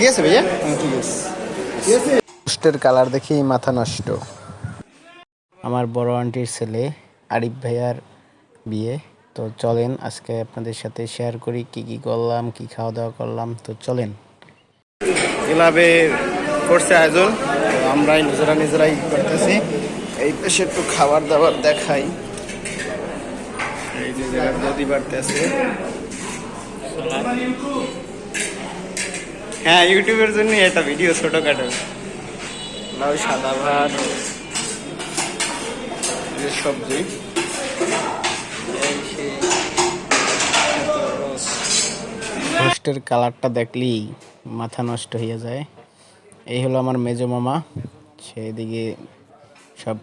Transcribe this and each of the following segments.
ঠিক আছে ভাইয়া? ঠিক আছে ঠিক আছে পোস্টের কালার দেখেই মাথা নষ্ট। আমার বড় আন্টির ছেলে আরিফ ভাইয়ার বিয়ে। তো চলেন আজকে আপনাদের সাথে শেয়ার করি কি কি করলাম কি খাওয়া দাওয়া করলাম। তো চলেন। ক্লাবে করছে আয়োজন। তো আমরাই নিজেরা নিজেরাই করতেছি। এই পাশে একটু খাবার দাবার দেখাই। এই যে নদী বাড়তেছে। হ্যাঁ ইউটিউবের জন্য একটা ভিডিও ছোটখাটো। লাউ সাদা ভাত। সবজি। পোস্টের কালারটা দেখলেই মাথা নষ্ট হয়ে যায়। এই হলো আমার মেজো মামা। সেদিকে সব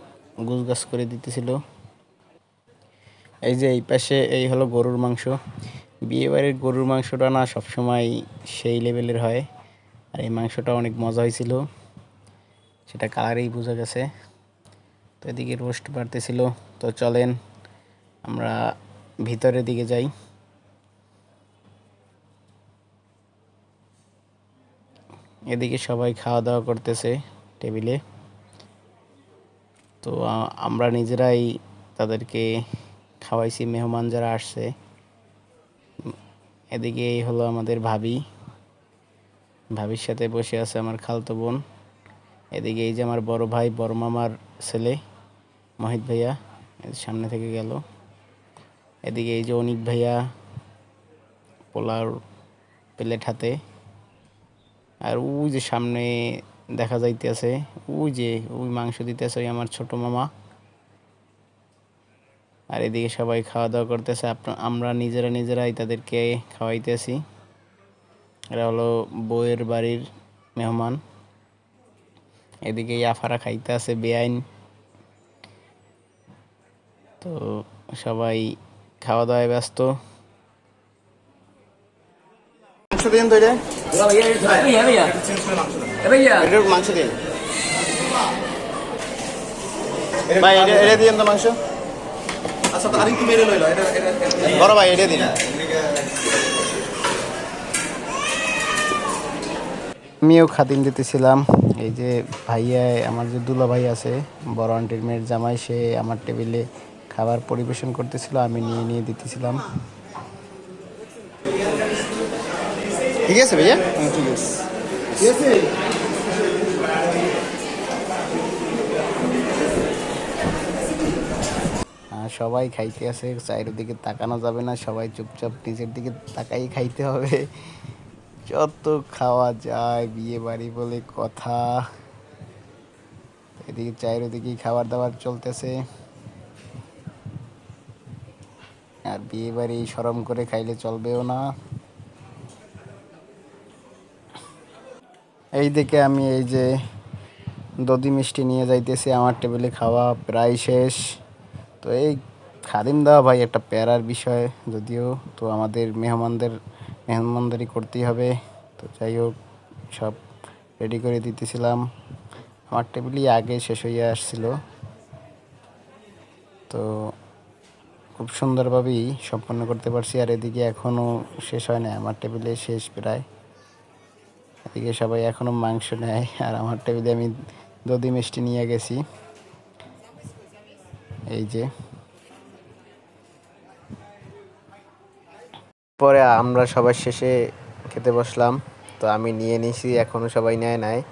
গুছগাছ করে দিতেছিল। এই যে এই পাশে এই হলো গরুর মাংস। বিয়ে বাড়ির গরুর মাংসটা না সবসময় সেই লেভেলের হয়। আর এই মাংসটা অনেক মজা হয়েছিল। সেটা কালারেই বোঝা গেছে। তো এদিকে রোস্ট বাড়তেছিল। তো চলেন, আমরা ভিতরের দিকে যাই। এদিকে সবাই খাওয়া দাওয়া করতেছে টেবিলে। তো আমরা নিজেরাই তাদেরকে খাওয়াইছি। মেহমান যারা আসছে এদিকে এই হলো আমাদের ভাবি। ভাবির সাথে বসে আছে আমার খালতো বোন। এদিকে এই যে আমার বড় ভাই, বড় মামার ছেলে, মহিত ভাইয়া সামনে থেকে গেল। এদিকে এই যে অনিক ভাইয়া, পোলার প্লেট হাতে। আর ওই যে সামনে দেখা যাইতেছে, ওই যে ওই মাংস দিতেছে ওই আমার ছোট মামা। আর এদিকে সবাই খাওয়া দাওয়া করতেছে। আপনার আমরা নিজেরা নিজেরাই তাদেরকে খাওয়াইতেছি। এরা হলো বইয়ের বাড়ির মেহমান। এদিকে ইয়াফারা খাইতে আছে বেআইন। তো সবাই খাওয়া দাওয়ায় ব্যস্ত। মাংস দিন তো মাংস দিন এটা দিয়ে মাংস। আচ্ছা তো আরেকটু মেরে লইলো এটা বড় ভাই এটা দিন। আমিও খাদিম দিতেছিলাম। এই যে ভাইয়া আমার যে দুলা ভাই আছে বড় আন্টির মেয়ের জামাই সে আমার টেবিলে খাবার পরিবেশন করতেছিল আমি নিয়ে নিয়ে দিতেছিলাম। ঠিক আছে ভাইয়া? হ্যাঁ, ঠিক আছে ঠিক আছে আর সবাই খাইতে আছে, চারিদিকে তাকানো যাবে না, সবাই চুপচাপ নিজের দিকে তাকাই খাইতে হবে। যত খাওয়া যায় বিয়ে বাড়ি বলে কথা। এদিকে চারিদিকেই খাবার দাবার চলতেছে। আর বিয়ে বাড়ি সরম করে খাইলে চলবেও না। এই দিকে আমি এই যে দধি মিষ্টি নিয়ে যাইতেছি, আমার টেবিলে খাওয়া প্রায় শেষ। তো এই খাদিম দেওয়া ভাই একটা প্যারার বিষয়, যদিও তো আমাদের মেহমানদের, মেহমানদারি করতেই হবে। তো যাই হোক, সব রেডি করে দিতেছিলাম। আমার টেবিলই আগে শেষ হয়ে আসছিল। তো খুব সুন্দরভাবেই সম্পন্ন করতে পারছি, আর এদিকে এখনও শেষ হয় না আমার টেবিলে শেষ প্রায়। এদিকে সবাই এখনও মাংস নেয়, আর আমার টেবিলে আমি দধি মিষ্টি নিয়ে গেছি। এই যে। পরে আমরা সবার শেষে খেতে বসলাম। তো আমি নিয়ে নিছি, এখনও সবাই নেয় নাই।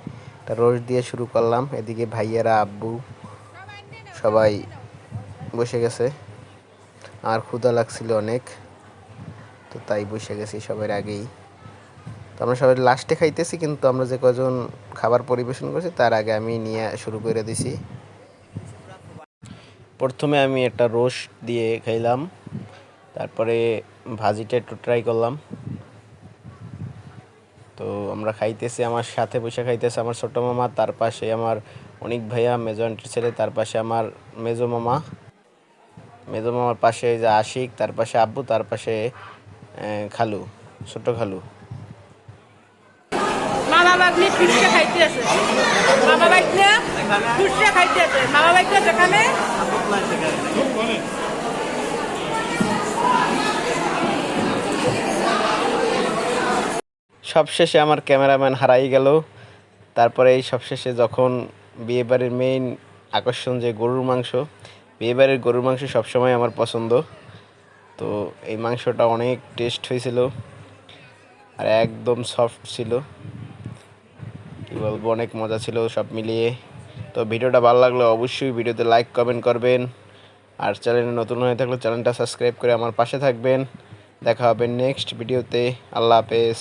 তা রোজ দিয়ে শুরু করলাম। এদিকে ভাইয়েরা, আব্বু সবাই বসে গেছে। আর ক্ষুধা লাগছিল অনেক। তো তাই বসে গেছি সবার আগেই। তো আমরা সবাই লাস্টে খাইতেছি, কিন্তু আমরা যে কজন খাবার পরিবেশন করছি, তার আগে আমি নিয়ে শুরু করে দিছি। প্রথমে আমি একটা রোস্ট দিয়ে খাইলাম, তারপরে ভাজিটা একটু ট্রাই করলাম। তো আমরা খাইতেছি, আমার সাথে বসে খাইতেছে আমার ছোটো মামা, তার পাশে আমার অনেক ভাইয়া, মেজো আন্টির ছেলে, তার পাশে আমার মেজো মামা। মেজো মামার পাশে যে আশিক, তার পাশে আব্বু, তার পাশে খালু, ছোট খালু। মামা বাগনি ফুচকা খাইতে আছে। মামা বাগনি ফুচকা খাইতে মামা সবশেষে আমার ক্যামেরাম্যান হারাই গেল। তারপরে এই সবশেষে যখন বিয়েবাড়ির মেইন আকর্ষণ যে গরুর মাংস, বিয়েবাড়ির গরুর মাংস সবসময় আমার পছন্দ। তো এই মাংসটা অনেক টেস্ট হয়েছিল আর একদম সফট ছিল। কী বলব, অনেক মজা ছিল সব মিলিয়ে। তো ভিডিওটা ভালো লাগলে অবশ্যই ভিডিওতে লাইক কমেন্ট করবেন। আর চ্যানেলে নতুন হয়ে থাকলে চ্যানেলটা সাবস্ক্রাইব করে আমার পাশে থাকবেন। দেখা হবে নেক্সট ভিডিওতে আল্লাহ হাফেজ।